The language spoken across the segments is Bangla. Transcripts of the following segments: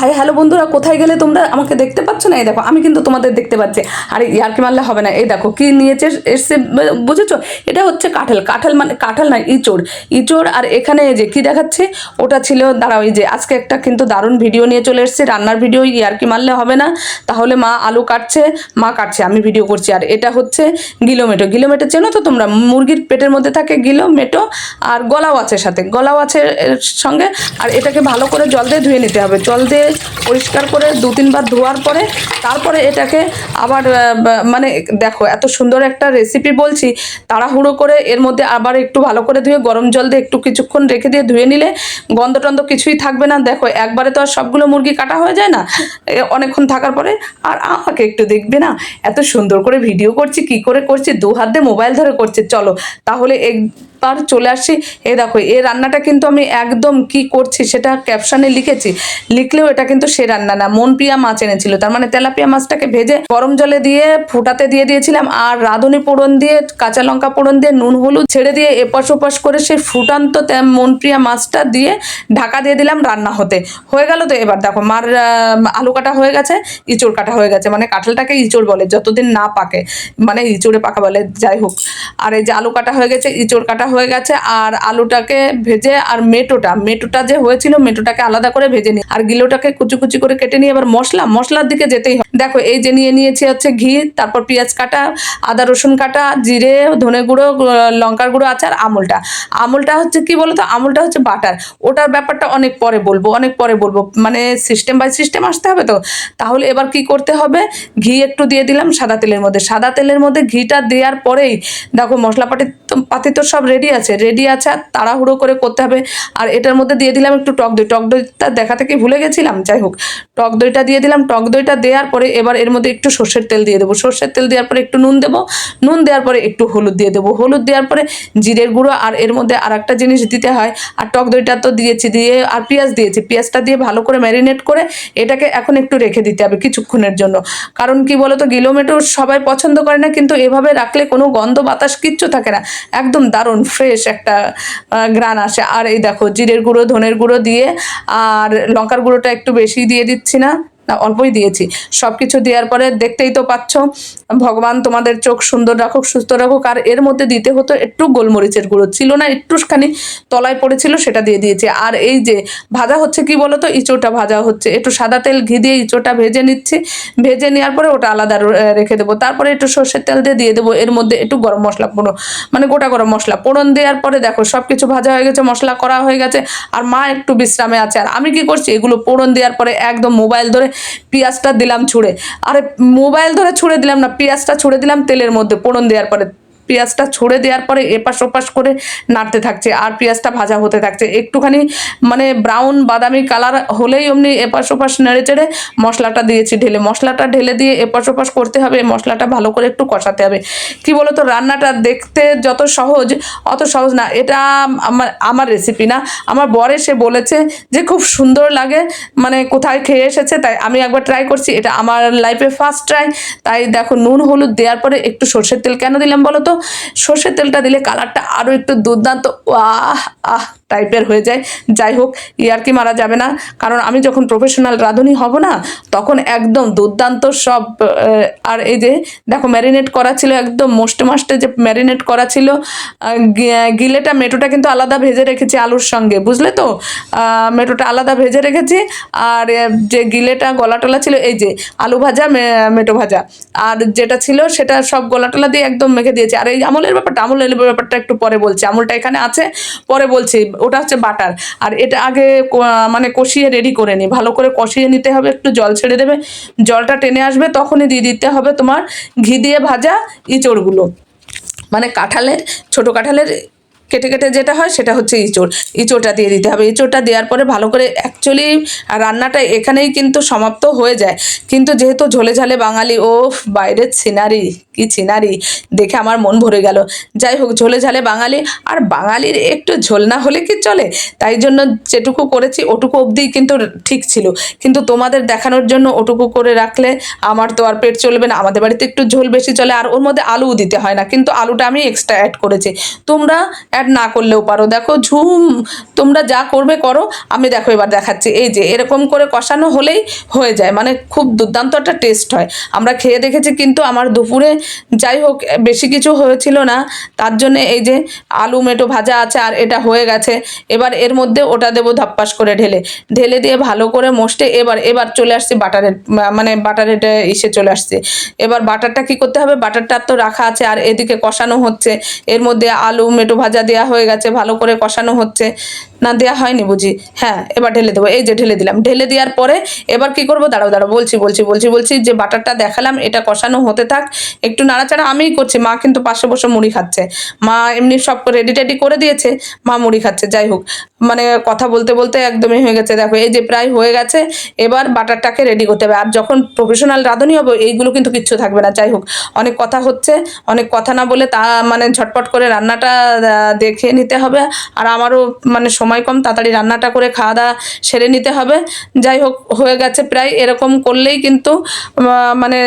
হাই হ্যালো বন্ধুরা, কোথায় গেলে তোমরা আমাকে দেখতে পাচ্ছ না? এই দেখো, আমি কিন্তু তোমাদের দেখতে পাচ্ছি। আর, ইয়ারকি মারলে হবে না। এই দেখো, কি নিয়েছে এসছে, বুঝেছ? এটা হচ্ছে কাঁঠাল। কাঁঠাল মানে কাঁঠাল না, ইঁচড়। ইঁচড় আর এখানে যে, কি দেখাচ্ছে? ওটা ছিল, দাঁড়াও, এই যে, আজকে একটা কিন্তু দারুণ ভিডিও নিয়ে চলে এসেছে। রান্নার ভিডিও, ইয়ারকি মারলে হবে না। তাহলে মা আলু কাটছে, মা কাটছে, আমি ভিডিও করছি। আর এটা হচ্ছে গিলোমেটো। গিলোমেটো চেনো তো তোমরা? মুরগির পেটের মধ্যে থাকে গিলোমেটো আর গলাও আছে সাথে। গলাও আছে সঙ্গে। আর এটাকে ভালো করে জল দিয়ে ধুয়ে নিতে হবে। জল দিয়ে পরিষ্কার করে দু তিনবার ধোয়ার পরে তারপরে এটাকে আবার মানে দেখো এত সুন্দর একটা রেসিপি বলছি, তাড়াহুড়ো করে এর মধ্যে আবার একটু ভালো করে ধুয়ে গরম জল দিয়ে একটু কিছুক্ষণ রেখে দিয়ে ধুয়ে নিলে গন্ধ টন্ধ কিছুই থাকবে না। দেখো একবারে তো আর সবগুলো মুরগি কাটা হয়ে যায় না অনেকক্ষণ থাকার পরে আর আমাকে একটু দেখবে না? এত সুন্দর করে ভিডিও করছি, কি করে করছি, দু হাত দিয়ে মোবাইল ধরে করছে। চলো, তাহলে একবার চলে আসি। এ দেখো, এই রান্নাটা কিন্তু আমি একদম কি করছি সেটা ক্যাপশনে লিখেছি। লিখলেও এটা কিন্তু সে রান্না না মন প্রিয়া মাছ এনেছিল। তার মানে তেলাপিয়া মাছটাকে ভেজে গরম জলে দিয়ে ফোটাতে দিয়ে দিয়েছিলাম আর রাঁধুনি পোড়ন দিয়ে, কাঁচা লঙ্কা পোড়ন দিয়ে, নুন হলুদ ছেড়ে দিয়ে এপাশ ওপাশ করে সেই ফুটান্ত তে- মন প্রিয়া মাছটা দিয়ে ঢাকা দিয়ে দিলাম রান্না হতে। হয়ে গেল তো এবার দেখো, মার আলু কাটা হয়ে গেছে, ইঁচড় কাটা হয়ে গেছে। মানে কাঁঠালটাকে ইঁচড় বলে, যতদিন না পাকে মানে ইঁচড়ে পাকা বলে, যাই হোক। আর এই যে আলু কাটা হয়ে গেছে, ইঁচড় কাটা হয়ে গেছে আর আলুটাকে ভেজে আর মেটোটা মেটোটা যে হয়েছিল মেটোটাকে আলাদা করে ভেজে নিই আর গিলোটাকে কুচি কুচি করে কেটে নিয়ে এবার মশলা, মশলার দিকে যেতেই হয় দেখো, এই যে নিয়ে নিয়েছি হচ্ছে ঘি, তারপর পেঁয়াজ কাটা, আদা রসুন কাটা, জিরে, ধনে গুঁড়ো লঙ্কার গুঁড়ো আছে, আর আমুলটা। আমুলটা হচ্ছে কি বলতো? আমুলটা হচ্ছে বাটার। ওটার ব্যাপারটা অনেক পরে বলব, অনেক পরে বলব। মানে সিস্টেম বাই সিস্টেম আসতে হবে তো? তাহলে এবার কি করতে হবে? ঘি একটু দিয়ে দিলাম সাদা তেলের মধ্যে। সাদা তেলের মধ্যে ঘিটা দেওয়ার পরেই, দেখো মশলাপাতি পাতি তো সব রেডি আছে রেডি আছে, আর তাড়াহুড়ো করে করতে হবে। আর এটার মধ্যে দিয়ে দিলাম একটু টক দই। টক দইটা দেখা থেকে ভুলে গেছিলাম, যাই হোক। টক দইটা দিয়ে দিলাম। টক দইটা দেওয়ার পরে এবার এর মধ্যে একটু সর্ষের তেল দিয়ে দেবো। সর্ষের তেল দেওয়ার পরে একটু নুন দেবো। নুন দেওয়ার পরে একটু হলুদ দিয়ে দেবো। হলুদ দেওয়ার পরে জিরের গুঁড়ো আর এর মধ্যে আর একটা জিনিস দিতে হয়। আর টক দইটা তো দিয়েছি, দিয়ে আর পেঁয়াজ দিয়েছি। পেঁয়াজটা দিয়ে ভালো করে ম্যারিনেট করে এটাকে এখন একটু রেখে দিতে হবে কিছুক্ষণের জন্য। কারণ কি বলতো গিলোমেটো সবাই পছন্দ করে না, কিন্তু এভাবে রাখলে কোনো গন্ধ বাতাস কিচ্ছু থাকে না। একদম দারুণ ফ্রেশ একটা গ্রান আসে। আর এই দেখো, জিরের গুঁড়ো, ধনের গুঁড়ো দিয়ে আর লঙ্কার গুঁড়োটা একটু বেশি দিয়ে দিচ্ছি না। না, অল্পই দিয়েছি। সব কিছু দেওয়ার পরে দেখতেই তো পাচ্ছ, ভগবান তোমাদের চোখ সুন্দর রাখুক, সুস্থ রাখুক, আর এর মধ্যে দিতে হতো একটু গোলমরিচের গুঁড়ো। ছিল না, একটুখানি তলায় পড়েছিল, সেটা দিয়ে দিয়েছি। আর এই যে ভাজা হচ্ছে কি বলো তো ইঁচোটা ভাজা হচ্ছে। একটু সাদা তেল ঘি দিয়ে ইঁচোটা ভেজে নিচ্ছি। ভেজে নেওয়ার পরে ওটা আলাদা রেখে দেবো। তারপরে একটু সর্ষের তেল দিয়ে দিয়ে দেবো। এর মধ্যে একটু গরম মশলা পোড়ো মানে গোটা গরম মশলা পোড়ন দেওয়ার পরে দেখো সব কিছু ভাজা হয়ে গেছে, মশলা করা হয়ে গেছে। আর মা একটু বিশ্রামে আছে। আর আমি কি করছি, এগুলো পোড়ন দেওয়ার পরে একদম মোবাইল ধরে পেঁয়াজটা দিলাম ছুঁড়ে। আরে মোবাইল ধরে ছুঁড়ে দিলাম না, পেঁয়াজটা ছুঁড়ে দিলাম তেলের মধ্যে পোড়ন দেওয়ার পরে। পেঁয়াজটা ছড়ে দেওয়ার পরে এপাশ ওপাশ করে নাড়তে থাকছে আর পেঁয়াজটা ভাজা হতে থাকছে। একটুখানি মানে ব্রাউন বাদামি কালার হলেই অমনি এপাশ ওপাশ নেড়ে চেড়ে মশলাটা দিয়েছি ঢেলে। মশলাটা ঢেলে দিয়ে এপাশ ওপাশ করতে হবে, মশলাটা ভালো করে একটু কষাতে হবে। কি বলতো, রান্নাটা দেখতে যত সহজ, অত সহজ না। এটা আমার আমার রেসিপি না। আমার বর এসে বলেছে যে খুব সুন্দর লাগে মানে কোথায় খেয়ে এসেছে, তাই আমি একবার ট্রাই করছি। এটা আমার লাইফে ফার্স্ট ট্রাই তাই দেখো, নুন, হলুদ দেওয়ার পরে একটু সর্ষের তেল কেন দিলাম বলো তো? সর্ষের তেলটা দিলে কালারটা আরও একটু দুর্দান্ত। আহ আহ। টাইপের হয়ে যায়। যাই হোক, ইয়ারকি মারা যাবে না। কারণ আমি যখন প্রফেশনাল রাঁধুনি হব না, তখন একদম দুর্দান্ত সব আর এই যে, দেখো ম্যারিনেট করা ছিল একদম মোস্টে মাস্টে যে ম্যারিনেট করা ছিল গিলেটা, মেটোটা কিন্তু আলাদা ভেজে রেখেছি আলুর সঙ্গে, বুঝলে তো? মেটোটা আলাদা ভেজে রেখেছি, আর যে গিলেটা গলাটলা ছিল, এই যে আলু ভাজা মেটো ভাজা, আর যেটা ছিল সেটা সব গলাটলা দিয়ে একদম মেখে দিয়েছি। আর এই আমলের ব্যাপারটা আমলের ব্যাপারটা একটু পরে বলছি, আমলটা এখানে আছে, পরে বলছি। ওটা হচ্ছে বাটার। আর এটা আগে মানে কষিয়ে রেডি করে নিই ভালো করে কষিয়ে নিতে হবে, একটু জল ছেড়ে দেবে। জলটা টেনে আসবে, তখনই দিয়ে দিতে হবে তোমার ঘি দিয়ে ভাজা ইঁচড়গুলো। মানে কাঁঠালের, ছোট কাঁঠালের কেটে কেটে যেটা হয় সেটা হচ্ছে ইঁচড়। ইঁচড়টা দিয়ে দিতে হবে। ইঁচড়টা দেওয়ার পরে ভালো করে অ্যাকচুয়ালি রান্নাটা এখানেই কিন্তু সমাপ্ত হয়ে যায়। কিন্তু যেহেতু ঝোলে ঝালে বাঙালি ও বাইরের সিনারি কি সিনারি দেখে আমার মন ভরে গেল। যাই হোক, ঝোলে ঝালে বাঙালি, আর বাঙালির একটু ঝোল না হলে কি চলে? তাই জন্য যেটুকু করেছি, ওটুকু অবধিই কিন্তু ঠিক ছিল। কিন্তু তোমাদের দেখানোর জন্য ওটুকু করে রাখলে আমার তো আর পেট চলবে না। আমাদের বাড়িতে একটু ঝোল বেশি চলে, আর ওর মধ্যে আলুও দিতে হয় না। কিন্তু আলুটা আমি এক্সট্রা অ্যাড করেছি। তোমরা অ্যাড না করলেও পারো। দেখো, ঝুম, তোমরা যা করবে করো। আমি দেখো এবার দেখাচ্ছি। এই যে, এরকম করে কষানো হলেই হয়ে যায়। মানে খুব দুর্দান্ত একটা টেস্ট হয়। আমরা খেয়ে দেখেছি কিন্তু আমার দুপুরে যাই হোক, বেশি কিছু হয়েছিল না। তার জন্য এই যে, আলু মেটো ভাজা আছে আর এটা হয়ে গেছে। এবার এর মধ্যে ওটা দেবো ধাপ্পাস করে ঢেলে। ঢেলে দিয়ে ভালো করে মোষ্টে এবার এবার চলে আসছি বাটারের মানে বাটারের ইসে চলে আসছে। এবার বাটারটা কি করতে হবে? বাটারটা তো রাখা আছে আর এদিকে কষানো হচ্ছে। এর মধ্যে আলু, মেটো ভাজা দেওয়া হয়ে গেছে ভালো করে কষানো হচ্ছে। না দেওয়া হয়নি বুঝি। হ্যাঁ এবার ঢেলে দেবো। এই যে ঢেলে দিলাম। ঢেলে দেওয়ার পরে এবার কি করব? দাঁড়াও দাঁড়াও, বলছি বলছি বলছি বলছি যে বাটারটা দেখালাম, এটা কষানো হতে থাক। একটু নাড়াচাড়া আমিই করছি, মা কিন্তু পাশে বসে মুড়ি খাচ্ছে। মা এমনি সব রেডি টেডি করে দিয়েছে, মা মুড়ি খাচ্ছে, যাই হোক। মানে কথা বলতে বলতে একদমই হয়ে গেছে। দেখো, এই যে প্রায় হয়ে গেছে, এবার বাটারটাকে রেডি করতে হবে। আর যখন প্রফেশনাল রাঁধুনি হবে, এইগুলো কিন্তু কিচ্ছু থাকবে না, যাই হোক। অনেক কথা হচ্ছে, অনেক কথা না বলে তা মানে ঝটপট করে রান্নাটা দেখে নিতে হবে। আর আমারও মানে সময় কম, তাড়াতাড়ি রান্নাটা করে খাওয়া দাওয়া সেরে নিতে হবে। যাই হোক, হয়ে গেছে প্রায় এরকম করলেই কিন্তু মানে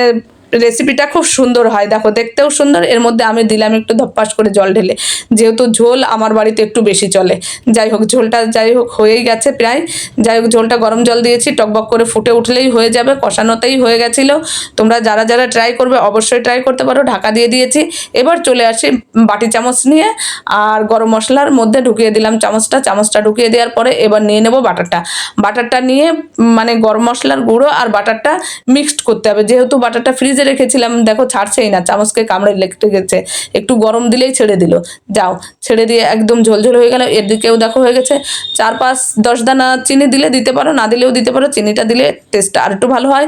রেসিপিটা খুব সুন্দর হয়। দেখো, দেখতেও সুন্দর। এর মধ্যে আমি দিলাম একটু ধপ্পাস করে জল ঢেলে। যেহেতু ঝোল আমার বাড়িতে একটু বেশি চলে। যাই হোক, ঝোলটা যাই হোক, হয়েই গেছে প্রায়। যাই হোক, ঝোলটা গরম জল দিয়েছি, টকবক করে ফুটে উঠলেই হয়ে যাবে। কষানোতেই হয়ে গেছিল। তোমরা যারা যারা ট্রাই করবে, অবশ্যই ট্রাই করতে পারো। ঢাকা দিয়ে দিয়েছি। এবার চলে আসি বাটি চামচ নিয়ে। আর গরম মশলার মধ্যে ঢুকিয়ে দিলাম চামচটা। চামচটা ঢুকিয়ে দেওয়ার পরে এবার নিয়ে নেব বাটারটা। বাটারটা নিয়ে মানে গরম মশলার গুঁড়ো আর বাটারটা মিক্সড করতে হবে। যেহেতু বাটারটা ফ্রিজে রেখেছিলাম, দেখো ছাড়ছেই না, চামচকে কামড়ে লেগে গেছে। একটু গরম দিলেই ছেড়ে দিল। যাও, ছেড়ে দিয়ে একদম ঝোলঝোল হয়ে গেল। এর দিকেও দেখো হয়ে গেছে চার পাঁচ দশ দানা চিনি দিলে দিতে পারো, না দিলেও দিতে পারো, চিনিটা দিলে টেস্টটা আর একটু ভালো হয়।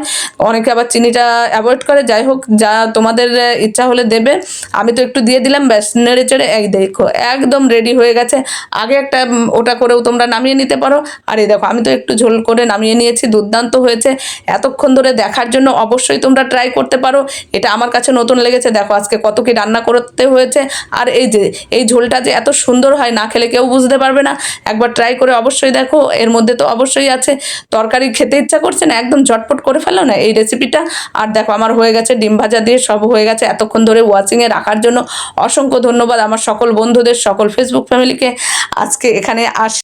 অনেকে আবার চিনিটা অ্যাভয়েড করে, যাই হোক, যা তোমাদের ইচ্ছা হলে দেবে। আমি তো একটু দিয়ে দিলাম, ব্যাস, নেড়ে চেড়ে, এই দেখো, একদম রেডি হয়ে গেছে। আগে একটা ওটা করেও তোমরা নামিয়ে নিতে পারো। আর এই দেখো, আমি তো একটু ঝোল করে নামিয়ে নিয়েছি, দুর্দান্ত হয়েছে। এতক্ষণ ধরে দেখার জন্য অবশ্যই তোমরা ট্রাই করতে পারো, এটা আমার কাছে নতুন লেগেছে। দেখো, আজকে কত কি রান্না করতে হয়েছে। আর এই যে, এই ঝোলটা যে এত সুন্দর হয়, না খেলে কেউ বুঝতে পারবে না। একবার ট্রাই করে অবশ্যই দেখো, এর মধ্যে তো অবশ্যই আছে। তরকারি খেতে ইচ্ছা করছে না, একদম ঝটপট করে ফেলো না এই রেসিপিটা আর দেখো, আমার হয়ে গেছে ডিম ভাজা দিয়ে, সব হয়ে গেছে এতক্ষণ ধরে ওয়াচিংয়ে রাখার জন্য। অসংখ্য ধন্যবাদ আমার সকল বন্ধুদের, সকল ফেসবুক ফ্যামিলিকে আজকে এখানে আস